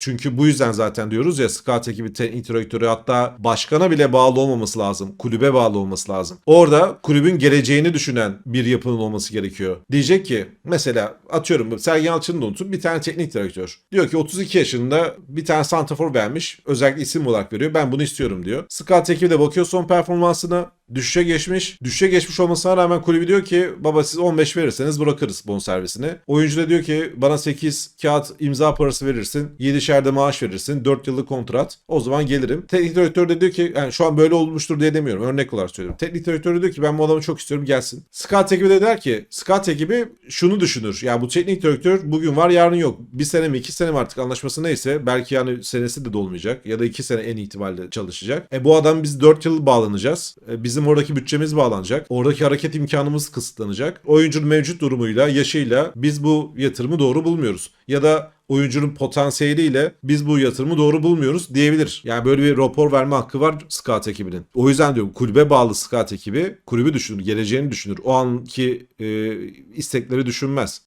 Çünkü bu yüzden zaten diyoruz ya scout ekibi teknik direktörü hatta başkana bile bağlı olmaması lazım. Kulübe bağlı olması lazım. Orada kulübün geleceğini düşünen bir yapının olması gerekiyor. Diyecek ki mesela atıyorum Sergen Yalçın'ı da unutun bir tane teknik direktör. Diyor ki 32 yaşında bir tane santrafor vermiş. Özellikle isim olarak veriyor. Ben bunu istiyorum diyor. Scout ekibi de bakıyor son performansına. Düşüşe geçmiş. Düşüşe geçmiş olmasına rağmen kulübü diyor ki baba siz 15 verirseniz bırakırız bonservisini. Oyuncu da diyor ki bana 8 kağıt imza parası verirsin. 7'şerde maaş verirsin. 4 yıllık kontrat. O zaman gelirim. Teknik direktör de diyor ki yani şu an böyle olmuştur diye demiyorum. Örnek olarak söylüyorum. Teknik direktör de diyor ki ben bu adamı çok istiyorum gelsin. Scout ekibi de der ki Scout ekibi şunu düşünür. Ya bu teknik direktör bugün var yarın yok. Bir sene mi iki sene mi artık anlaşması neyse belki yani senesi de dolmayacak ya da iki sene en ihtimalle çalışacak. E bu adam biz 4 yıl bağlanacağız. E, bizim oradaki bütçemiz bağlanacak. Oradaki hareket imkanımız kısıtlanacak. Oyuncunun mevcut durumuyla, yaşıyla biz bu yatırımı doğru bulmuyoruz. Ya da oyuncunun potansiyeliyle biz bu yatırımı doğru bulmuyoruz diyebilir. Yani böyle bir rapor verme hakkı var scout ekibinin. O yüzden diyorum kulübe bağlı scout ekibi kulübü düşünür, geleceğini düşünür. O anki e, istekleri düşünmez.